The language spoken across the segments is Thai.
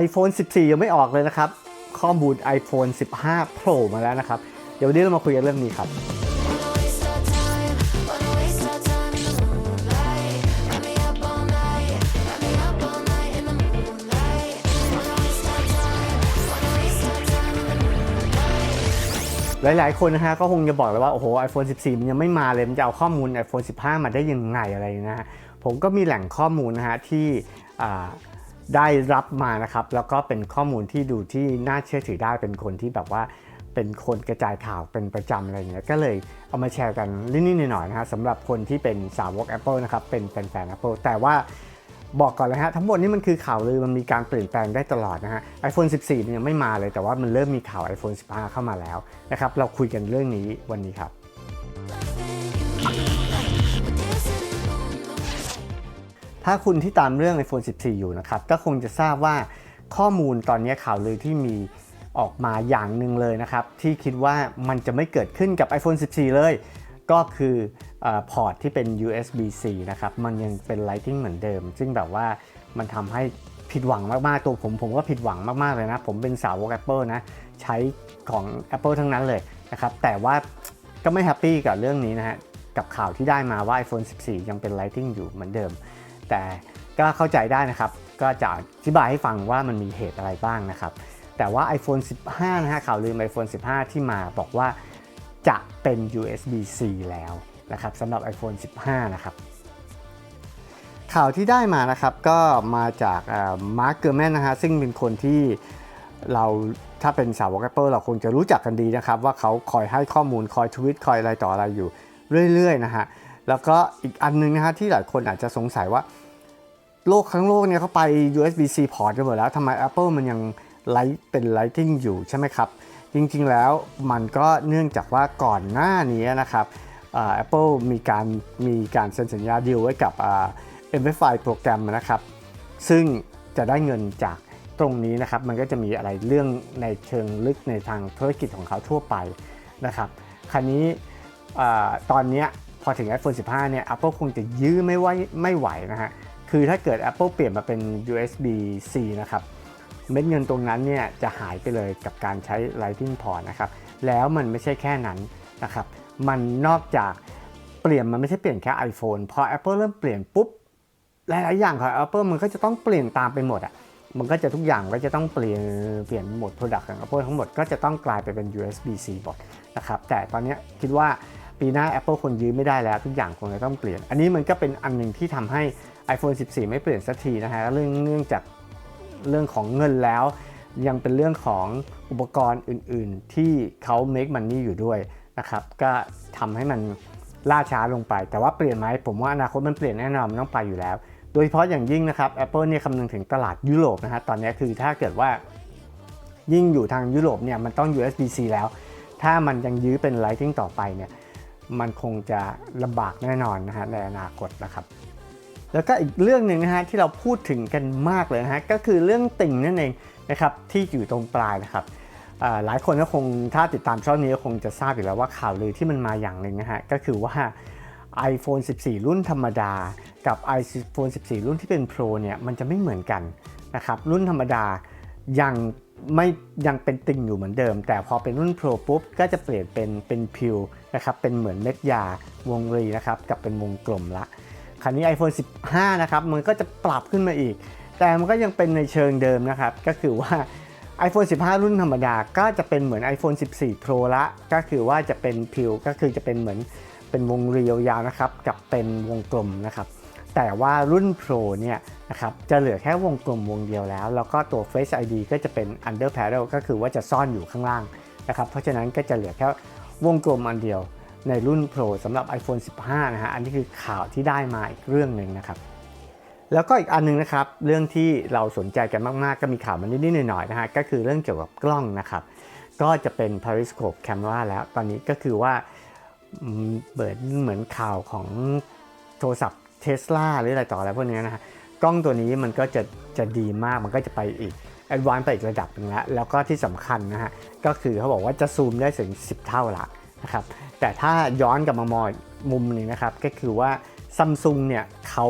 iPhone 14 ยังไม่ออกเลยนะครับ ข้อมูล iPhone 15 Pro มาแล้วนะครับ เดี๋ยววันนี้เรามาคุยกันเรื่องนี้ครับ หลาย ๆ คนนะฮะก็คงจะบอกเลยว่า โอ้โห iPhone 14 มันยังไม่มาเลย มันจะเอาข้อมูล iPhone 15 มาได้ยังไงอะไรนะฮะผมก็มีแหล่งข้อมูลนะฮะที่ ได้รับมานะครับ แล้วก็เป็นข้อมูลที่ดูที่น่าเชื่อถือได้เป็นคนที่แบบว่าเป็นคนกระจายข่าวเป็นประจำอะไรเงี้ยก็เลยเอามาแชร์กันนิดๆหน่อยๆนะฮะสำหรับคนที่เป็นสาวก Apple นะครับเป็นแฟนๆ Apple แต่ว่าบอกก่อนเลยฮะทั้งหมดนี้มันคือข่าวลือมันมีการเปลี่ยนแปลงได้ตลอดนะฮะ iPhone 14มันยังไม่มาเลยแต่ว่ามันเริ่มมีข่าว iPhone 15 เข้ามาแล้วนะครับเราคุยกันเรื่องนี้วันนี้ครับ ถ้าคุณที่ตามเรื่อง iPhone 14 อยู่นะครับ ก็คงจะทราบว่าข้อมูลตอนนี้ข่าวลือที่มีออกมาอย่างหนึ่งเลยนะครับ ที่คิดว่ามันจะไม่เกิดขึ้นกับ iPhone 14 เลย ก็คืออพอร์ตที่เป็น USB-C นะครับ มันยังเป็น Lightning เหมือนเดิม ซึ่งแบบว่ามันทำให้ผิดหวังมาก ๆ ตัวผมผมก็ผิดหวังมาก ๆ เลยนะ ผมเป็นสาวก Apple นะ ใช้ของ Apple ทั้งนั้นเลยนะครับ แต่ว่าก็ไม่แฮปปี้กับเรื่องนี้นะฮะ กับข่าวที่ได้มาว่า iPhone 14 ยังเป็น Lightning อยู่เหมือนเดิม แต่ก็เข้าใจได้นะครับ ก็จะอธิบายให้ฟังว่ามันมีเหตุอะไรบ้างนะครับ แต่ว่า iPhone 15 นะฮะข่าวลืม iPhone 15 ที่มาบอกว่าจะเป็น USB-C แล้วนะครับสำหรับ iPhone 15 นะครับ ข่าวที่ได้มานะครับก็มาจากมาร์คเกอร์แมนนะฮะซึ่งเป็นคนที่เราถ้าเป็นสาวก Apple เราคงจะรู้จักกันดีนะครับ ว่าเขาคอยให้ข้อมูลคอยทวิตคอยอะไรต่ออะไรอยู่เรื่อยๆนะฮะแล้วก็อีกอันนึงนะฮะที่หลายคนอาจจะสงสัยว่า โลกทั้งโลกเนี่ยเขาไป USB-C port กันหมดแล้วทำไม Apple มันยังไลท์เป็น Lighting อยู่ใช่ไหมครับ จริงๆแล้วมันก็เนื่องจากว่าก่อนหน้านี้นะครับอ่า Apple มีการมีการเซ็นสัญญาดีลไว้กับอ่า MFI โปรแกรมนะครับ ซึ่งจะได้เงินจากตรงนี้นะครับ มันก็จะมีอะไรเรื่องในเชิงลึกในทางธุรกิจของเขาทั่วไปนะครับคราวนี้ตอนนี้พอถึง iPhone 15 เนี่ย Apple คงจะยื้อไม่ไหวไม่ไหวนะฮะ คือถ้าเกิด Apple เปลี่ยนมาเป็น USB-C นะครับเม็ดเงินตรงนั้นเนี่ยจะหายไปเลยกับการใช้ Lightning Port นะครับแล้วมันไม่ใช่แค่นั้นนะครับมันนอกจากเปลี่ยนมันไม่ใช่เปลี่ยนแค่ iPhone พอ Apple เริ่มเปลี่ยนปุ๊บหลาย ๆ อย่างของ Apple มันก็จะต้องเปลี่ยนตามไปหมดอะมันก็จะทุกอย่างก็จะต้องเปลี่ยนเปลี่ยนหมด Product ของ Apple ทั้งหมดก็จะต้องกลายไปเป็น USB-C หมดนะครับแต่ตอนนี้คิดว่า ปีหน้า Apple คนยื้อไม่ได้แล้ว ทุกอย่างคงจะต้องเปลี่ยน อันนี้มันก็เป็นอันหนึ่งที่ทำให้ iPhone 14 ไม่เปลี่ยนสักทีนะฮะเรื่องเนื่องจากเรื่องของเงินแล้ว ยังเป็นเรื่องของอุปกรณ์อื่น ๆ ที่เขา make money อยู่ด้วยนะครับก็ทำให้มันล่าช้าลงไป แต่ว่าเปลี่ยนไหมผมว่าอนาคตมันเปลี่ยนแน่นอนมันต้องไปอยู่แล้ว โดยเฉพาะอย่างยิ่งนะครับ Apple เนี่ยคำนึงถึงตลาดยุโรปนะฮะตอนนี้คือถ้าเกิดว่ายิ่งอยู่ทางยุโรปเนี่ยมันต้อง USB-C แล้ว ถ้ามันยังยื้อเป็น Lightning ต่อไปเนี่ย มันคงจะลำบากแน่นอนนะฮะในอนาคตนะครับ แล้วก็อีกเรื่องหนึ่งนะฮะที่เราพูดถึงกันมากเลยนะฮะก็คือเรื่องติ่งนั่นเองนะครับที่อยู่ตรงปลายนะครับหลายคนก็คงถ้าติดตามช่องนี้ก็คงจะทราบอยู่แล้วว่าข่าวลือที่มันมาอย่างหนึ่งนะฮะก็คือว่า iPhone 14 รุ่นธรรมดา กับ iPhone 14 รุ่นที่เป็น Pro เนี่ยมันจะไม่เหมือนกันนะครับรุ่นธรรมดายัง ไม่ยังเป็นติ่งอยู่เหมือนเดิม แต่พอเป็นรุ่น Pro ปุ๊บก็จะเปลี่ยนเป็นเป็นพิวนะครับเป็นเหมือนเม็ดยาวงรีนะครับกับเป็นวงกลมละคราวนี้ iPhone 15 นะครับมันก็จะปรับขึ้นมาอีก แต่มันก็ยังเป็นในเชิงเดิมนะครับก็คือว่า iPhone 15 รุ่นธรรมดาก็จะเป็นเหมือน iPhone 14 Pro ละ ก็คือว่าจะเป็นพิวก็คือจะเป็นเหมือนเป็นวงเรียวยาวนะครับกับเป็นวงกลมนะครับ แต่ว่ารุ่น Pro เนี่ยนะครับจะเหลือแค่วงกลมวงเดียวแล้ว แล้วก็ตัว Face ID ก็จะเป็น under panel ก็คือว่าจะซ่อนอยู่ข้างล่างนะครับ เพราะฉะนั้นก็จะเหลือแค่วงกลมอันเดียวในรุ่น Pro สำหรับ iPhone 15 นะฮะ อันนี้คือข่าวที่ได้มาอีกเรื่องหนึ่งนะครับ แล้วก็อีกอันหนึงนะครับ เรื่องที่เราสนใจกันมาก ๆ ก็มีข่าวมานิดๆหน่อยๆนะฮะ ก็คือเรื่องเกี่ยวกับกล้องนะครับ ก็จะเป็น periscope camera แล้ว ตอนนี้ก็คือว่าเปิดเหมือนข่าวของโทรศัพท์ เทสลาหรืออะไรต่ออะไรพวกนี้นะฮะกล้องตัวนี้มันก็จะจะดีมากมันก็จะไปอีกแอดวานซ์ไปอีกระดับนึงแล้วแล้วก็ที่สำคัญนะฮะก็คือเขาบอกว่าจะซูมได้ถึง 10 เท่าละนะครับแต่ถ้าย้อนกลับมามองมุมหนึงนะครับก็คือว่าซัมซุงเนี่ยเขา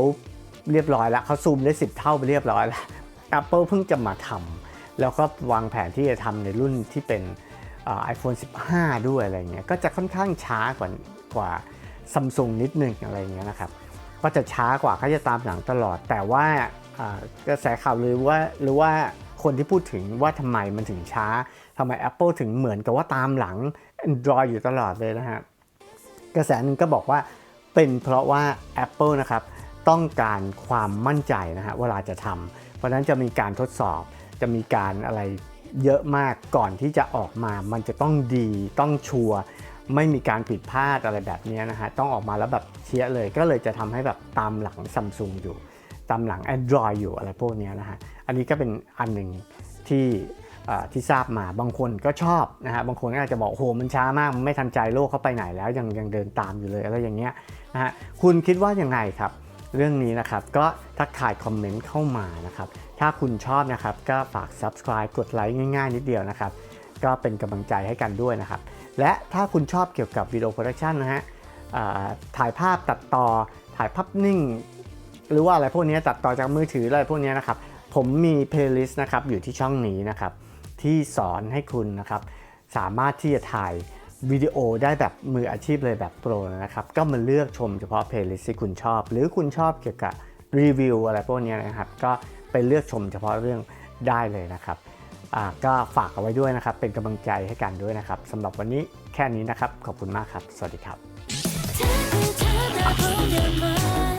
เรียบร้อยแล้วเขาซูมได้ 10 เท่าไปเรียบร้อยแล้ว Apple เพิ่งจะมาทำแล้วก็วางแผนที่จะทำในรุ่นที่เป็นไอโฟน15 ด้วยอะไรเงี้ยก็จะค่อนข้างช้ากว่ากว่าซัมซุงนิดนึงอะไรเงี้ยนะครับ ก็จะช้ากว่าเขาจะตามหลังตลอด แต่ว่ากระแสข่าวลือว่าหรือว่าคนที่พูดถึงว่าทำไมมันถึงช้าทำไม Apple ถึงเหมือนกับว่าตามหลัง Android อยู่ตลอดเลยนะฮะกระแสหนึ่งก็บอกว่าเป็นเพราะว่า Apple นะครับต้องการความมั่นใจนะฮะเวลาจะทำเพราะฉะนั้นจะมีการทดสอบ จะมีการอะไรเยอะมากก่อนที่จะออกมา มันจะต้องดีต้องชัวร์ ไม่มีการผิดพลาดอะไรแบบนี้นะฮะต้องออกมาแล้วแบบเชียเลยก็เลยจะทำให้แบบตามหลังซัมซุงอยู่ ตามหลัง Android อยู่อะไรพวกนี้นะฮะอันนี้ก็เป็นอันหนึ่งที่ที่ทราบมาบางคนก็ชอบนะฮะบางคนก็อาจจะบอกโอ้โหมันช้ามากมันไม่ทันใจโลกเขาไปไหนแล้วยังยังเดินตามอยู่เลยอะไรอย่างเงี้ยนะฮะคุณคิดว่ายังไงครับ เรื่องนี้นะครับก็ทักทายคอมเมนต์เข้ามานะครับถ้าคุณชอบนะครับก็ฝาก subscribe กดไลค์ง่ายๆ นิดเดียวนะครับก็เป็นกำลังใจให้กันด้วยนะครับ และถ้าคุณชอบเกี่ยวกับวิดีโอโปรดักชันนะฮะถ่ายภาพตัดต่อ ถ่ายภาพนิ่ง หรือว่าอะไรพวกนี้ตัดต่อจากมือถืออะไรพวกนี้นะครับ ผมมีเพลย์ลิสต์นะครับอยู่ที่ช่องนี้นะครับ ที่สอนให้คุณนะครับ สามารถที่จะถ่ายวิดีโอได้แบบมืออาชีพเลยแบบโปรนะครับ ก็มาเลือกชมเฉพาะเพลย์ลิสต์ที่คุณชอบ หรือคุณชอบเกี่ยวกับรีวิวอะไรพวกนี้นะครับ ก็ไปเลือกชมเฉพาะเรื่องได้เลยนะครับ ก็ฝากเอาไว้ด้วยนะครับ เป็นกำลังใจให้กันด้วยนะครับสำหรับวันนี้แค่นี้นะครับ ขอบคุณมากครับ สวัสดีครับ